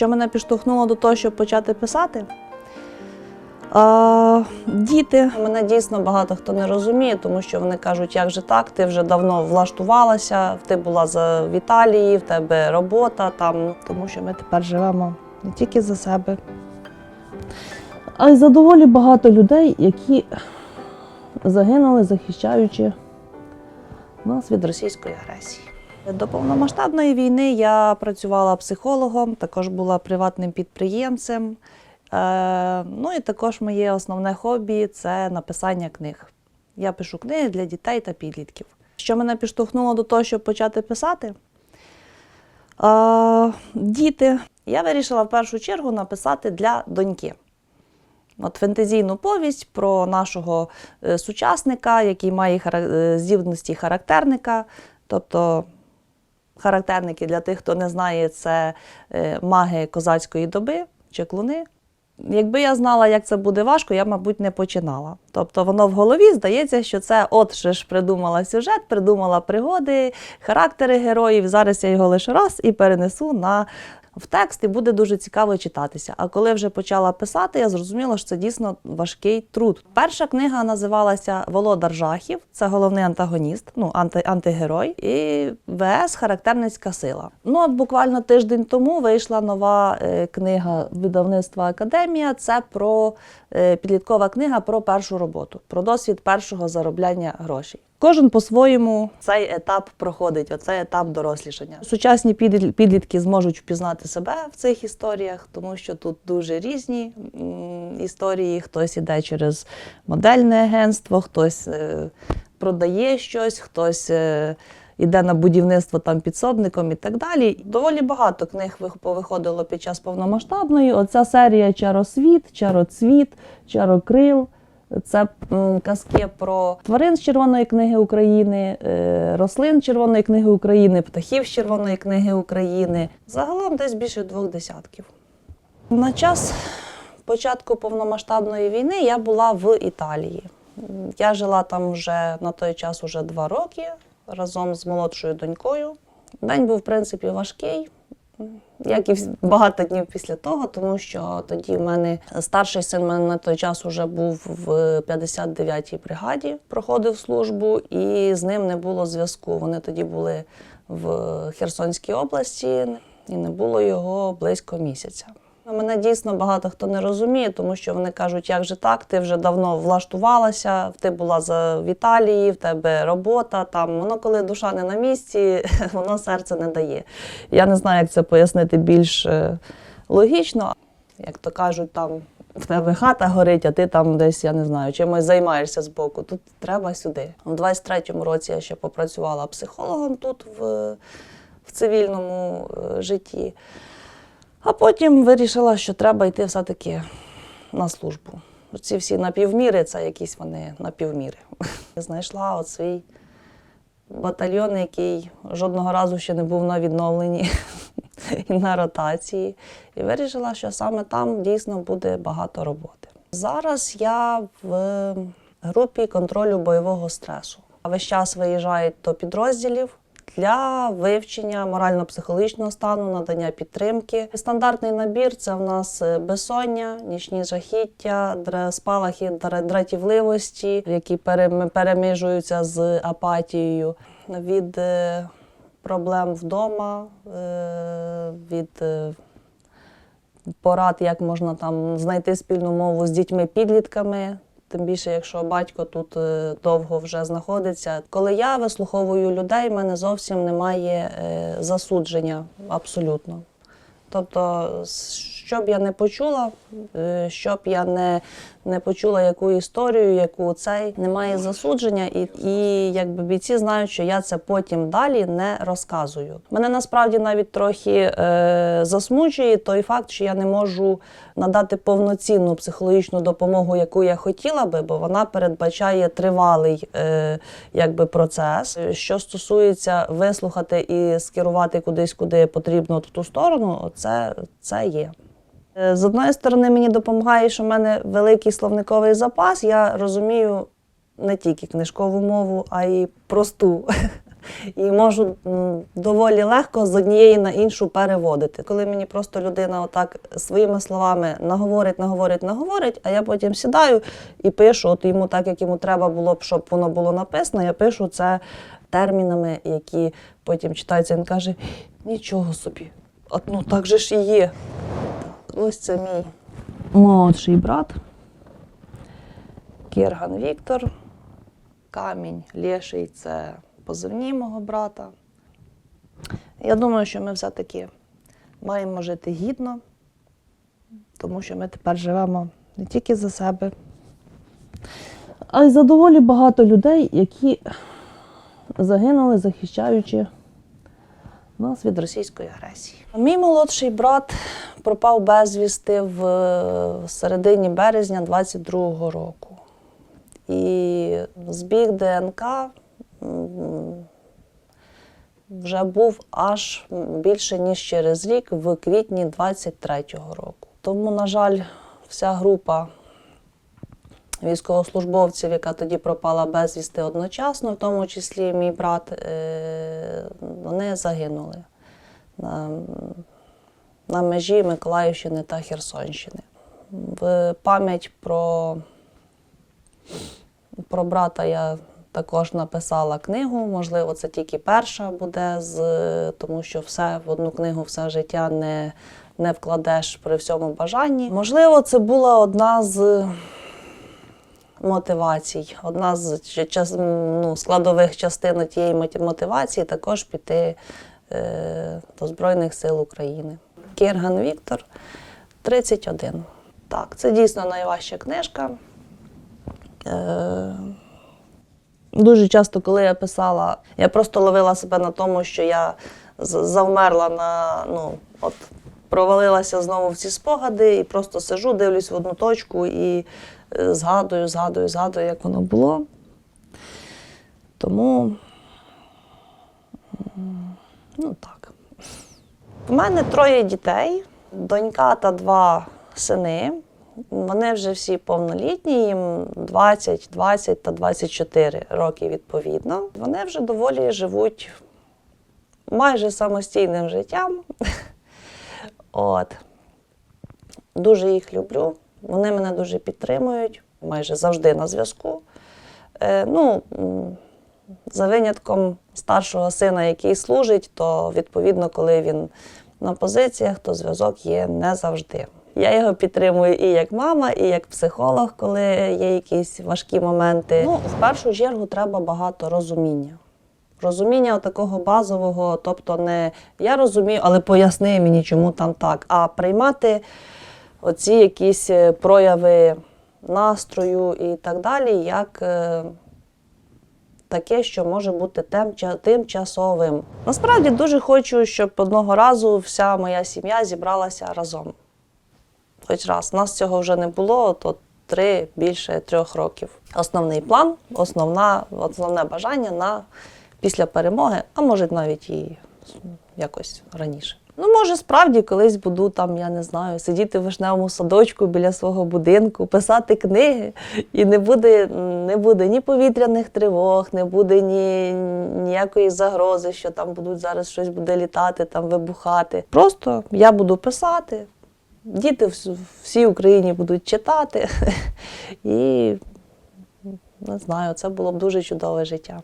Що мене підштовхнуло до того, щоб почати писати? А, діти. Мене дійсно багато хто не розуміє, тому що вони кажуть, як же так, ти вже давно влаштувалася, ти була за в Італії, в тебе робота там. Тому що ми тепер живемо не тільки за себе, а й за доволі багато людей, які загинули, захищаючи нас від російської агресії. До повномасштабної війни я працювала психологом, також була приватним підприємцем. Е, ну і також моє основне хобі це написання книг. Я пишу книги для дітей та підлітків. Що мене підштовхнуло до того, щоб почати писати? Е, діти. Я вирішила в першу чергу написати для доньки. От фентезійну повість про нашого е, сучасника, який має здібності характерника. Тобто характерники для тих, хто не знає, це е, маги козацької доби, чеклуни. Якби я знала, як це буде важко, я, мабуть, не починала. Тобто воно в голові здається, що це от же ж придумала сюжет, придумала пригоди, характери героїв. Зараз я його лише раз і перенесу на в текст, і буде дуже цікаво читатися. А коли вже почала писати, я зрозуміла, що це дійсно важкий труд. Перша книга називалася Володар жахів. Це головний антагоніст, ну анти, антигерой, і ВС Характерницька сила. Ну от буквально тиждень тому вийшла нова е, книга видавництва Академія. Це про е, підліткова книга про першу роботу, про досвід першого заробляння грошей. Кожен по-своєму цей етап проходить, оцей етап дорослішання. Сучасні підлітки зможуть впізнати себе в цих історіях, тому що тут дуже різні історії. Хтось іде через модельне агентство, хтось е, продає щось, хтось. е, Іде на будівництво там підсобником і так далі. Доволі багато книг вих- повиходило під час повномасштабної. Оця серія Чаросвіт, Чароцвіт, Чарокрил. Це казки про тварин з Червоної книги України, е, рослин Червоної книги України, птахів з Червоної книги України. Загалом десь більше двох десятків. На час початку повномасштабної війни я була в Італії. Я жила там вже на той час уже два роки разом з молодшою донькою. День був, в принципі, важкий як і багато днів після того, тому що тоді в мене старший син мене на той час вже був в 59-й бригаді, проходив службу, і з ним не було зв'язку. Вони тоді були в Херсонській області, і не було його близько місяця. Мене дійсно багато хто не розуміє, тому що вони кажуть, як же так, ти вже давно влаштувалася, ти була за Італії, в тебе робота. Там воно, коли душа не на місці, воно серце не дає. Я не знаю, як це пояснити більш е, логічно. Як то кажуть, там в тебе хата горить, а ти там десь, я не знаю, чимось займаєшся збоку. Тут треба сюди. У 23-му році я ще попрацювала психологом тут в, в цивільному е, житті. А потім вирішила, що треба йти все-таки на службу. Ці всі напівміри це якісь вони напівміри. Знайшла от свій батальйон, який жодного разу ще не був на відновленні і на ротації. І вирішила, що саме там дійсно буде багато роботи. Зараз я в групі контролю бойового стресу. Весь час виїжджають до підрозділів для вивчення морально-психологічного стану, надання підтримки. Стандартний набір це в нас е, безсоння, нічні жахіття, спалахи дратівливості, які перем- переміжуються з апатією, від е, проблем вдома, е, від порад, як можна там знайти спільну мову з дітьми-підлітками. Тим більше, якщо батько тут е, довго вже знаходиться. Коли я вислуховую людей, в мене зовсім немає е, засудження абсолютно. Тобто, що б я не почула, е, що б я не, не почула яку історію, яку цей немає засудження, і, і якби бійці знають, що я це потім далі не розказую. Мене насправді навіть трохи е, засмучує той факт, що я не можу надати повноцінну психологічну допомогу, яку я хотіла би, бо вона передбачає тривалий е, якби, процес. Що стосується вислухати і скерувати кудись, куди потрібно в ту сторону, це, це є. Е, З одної сторони, мені допомагає, що в мене великий словниковий запас. Я розумію не тільки книжкову мову, а й просту. і можу доволі легко з однієї на іншу переводити. Коли мені просто людина отак своїми словами наговорить, наговорить, наговорить, а я потім сідаю і пишу, от йому так, як йому треба було б, щоб воно було написано, я пишу це термінами, які потім читаються. Він каже: нічого собі, от ну так же ж і є. Ось це мій молодший брат. Кірган Віктор. Камінь Лєший це позивні мого брата. Я думаю, що ми все-таки маємо жити гідно, тому що ми тепер живемо не тільки за себе, а й за доволі багато людей, які загинули, захищаючи нас від російської агресії. Мій молодший брат пропав безвісти в е, середині березня 22-го року. І збіг ДНК вже був аж більше ніж через рік, в квітні 23-го року. Тому, на жаль, вся група військовослужбовців, яка тоді пропала безвісти одночасно, в тому числі мій брат, е, вони загинули на, на межі Миколаївщини та Херсонщини. В пам'ять про про брата я також написала книгу. Можливо, це тільки перша буде, з, тому що все в одну книгу все життя не, не вкладеш при всьому бажанні. Можливо, це була одна з мотивацій, одна з ну, складових частин тієї мотивації також піти е, до Збройних сил України. Кірган Віктор, 31. Так, це дійсно найважча книжка. Е, Дуже часто, коли я писала, я просто ловила себе на тому, що я завмерла на ну, от провалилася знову в ці спогади і просто сижу, дивлюсь в одну точку і згадую, згадую, згадую, як воно було. Тому ну так. У мене троє дітей, донька та два сини. Вони вже всі повнолітні, їм 20, 20 та 24 роки відповідно. Вони вже доволі живуть майже самостійним життям. От. Дуже їх люблю. Вони мене дуже підтримують, майже завжди на зв'язку. Е, ну, за винятком старшого сина, який служить, то відповідно, коли він на позиціях, то зв'язок є не завжди. Я його підтримую і як мама, і як психолог, коли є якісь важкі моменти. Ну, в першу чергу треба багато розуміння. Розуміння такого базового, тобто не я розумію, але поясни мені, чому там так, а приймати оці якісь е, прояви настрою і так далі, як е, таке, що може бути тимчасовим. Насправді дуже хочу, щоб одного разу вся моя сім'я зібралася разом. Хоч раз. Нас цього вже не було, то три більше трьох років. Основний план, основна, основне бажання на після перемоги, а може навіть і якось раніше. Ну, може, справді колись буду там, я не знаю, сидіти в вишневому садочку біля свого будинку, писати книги, і не буде, не буде ні повітряних тривог, не буде ні, ніякої загрози, що там будуть зараз щось буде літати, там вибухати. Просто я буду писати, діти в всій Україні будуть читати. І не знаю, це було б дуже чудове життя.